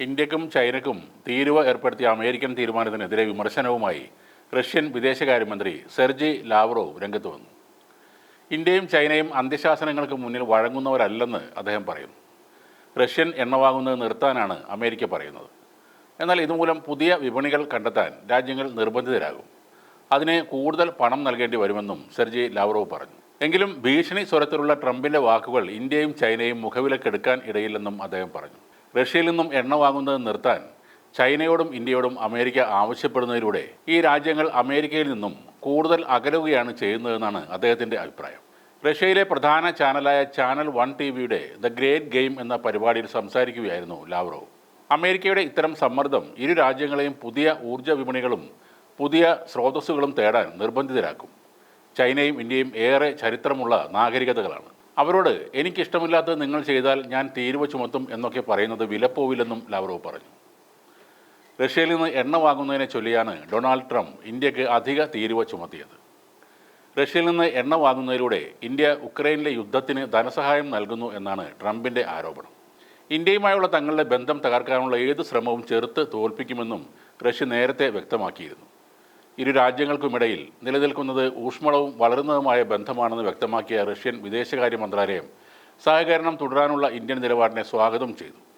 ഇന്ത്യക്കും ചൈനക്കും തീരുവ ഏർപ്പെടുത്തിയ അമേരിക്കൻ തീരുമാനത്തിനെതിരെ വിമർശനവുമായി റഷ്യൻ വിദേശകാര്യമന്ത്രി സെർജി ലാവ്റോവ് രംഗത്ത് വന്നു. ഇന്ത്യയും ചൈനയും അന്ത്യശാസനങ്ങൾക്ക് മുന്നിൽ വഴങ്ങുന്നവരല്ലെന്ന് അദ്ദേഹം പറയുന്നു. റഷ്യൻ എണ്ണ വാങ്ങുന്നത് നിർത്താനാണ് അമേരിക്ക പറയുന്നത്. എന്നാൽ ഇതുമൂലം പുതിയ വിപണികൾ കണ്ടെത്താൻ രാജ്യങ്ങൾ നിർബന്ധിതരാകും. അതിന് കൂടുതൽ പണം നൽകേണ്ടി വരുമെന്നും സെർജി ലാവ്റോവ് പറഞ്ഞു. എങ്കിലും ഭീഷണി സ്വരത്തിലുള്ള ട്രംപിന്റെ വാക്കുകൾ ഇന്ത്യയും ചൈനയും മുഖവിലക്കെടുക്കാൻ ഇടയില്ലെന്നും അദ്ദേഹം പറഞ്ഞു. റഷ്യയിൽ നിന്നും എണ്ണ വാങ്ങുന്നത് നിർത്താൻ ചൈനയോടും ഇന്ത്യയോടും അമേരിക്ക ആവശ്യപ്പെടുന്നതിലൂടെ ഈ രാജ്യങ്ങൾ അമേരിക്കയിൽ നിന്നും കൂടുതൽ അകലുകയാണ് ചെയ്യുന്നതെന്നാണ് അദ്ദേഹത്തിന്റെ അഭിപ്രായം. റഷ്യയിലെ പ്രധാന ചാനലായ ചാനൽ വൺ ടി വിയുടെ ദ ഗ്രേറ്റ് ഗെയിം എന്ന പരിപാടിയിൽ സംസാരിക്കുകയായിരുന്നു ലാവ്റോവ് അമേരിക്കയുടെ ഇത്തരം സമ്മർദ്ദം ഇരു രാജ്യങ്ങളെയും പുതിയ ഊർജ വിപണികളും പുതിയ സ്രോതസ്സുകളും തേടാൻ നിർബന്ധിതരാക്കും. ചൈനയും ഇന്ത്യയും ഏറെ ചരിത്രമുള്ള നാഗരികതകളാണ്. അവരോട് എനിക്കിഷ്ടമില്ലാത്തത് നിങ്ങൾ ചെയ്താൽ ഞാൻ തീരുവ ചുമത്തും എന്നൊക്കെ പറയുന്നത് വിലപ്പോവില്ലെന്നും ലാവ്റോവ് പറഞ്ഞു. റഷ്യയിൽ നിന്ന് എണ്ണ വാങ്ങുന്നതിനെ ചൊല്ലിയാണ് ഡൊണാൾഡ് ട്രംപ് ഇന്ത്യയ്ക്ക് അധിക തീരുവ ചുമത്തിയത്. റഷ്യയിൽ നിന്ന് എണ്ണ വാങ്ങുന്നതിലൂടെ ഇന്ത്യ ഉക്രൈനിലെ യുദ്ധത്തിന് ധനസഹായം നൽകുന്നു എന്നാണ് ട്രംപിന്റെ ആരോപണം. ഇന്ത്യയുമായുള്ള തങ്ങളുടെ ബന്ധം തകർക്കാനുള്ള ഏത് ശ്രമവും ചെറുത്ത് തോൽപ്പിക്കുമെന്നും റഷ്യ നേരത്തെ വ്യക്തമാക്കിയിരുന്നു. ഇരു രാജ്യങ്ങൾക്കുമിടയിൽ നിലനിൽക്കുന്നത് ഊഷ്മളവും വളരുന്നതുമായ ബന്ധമാണെന്ന് വ്യക്തമാക്കിയ റഷ്യൻ വിദേശകാര്യ മന്ത്രാലയം സഹകരണം തുടരാനുള്ള ഇന്ത്യൻ നിലപാടിനെ സ്വാഗതം ചെയ്തു.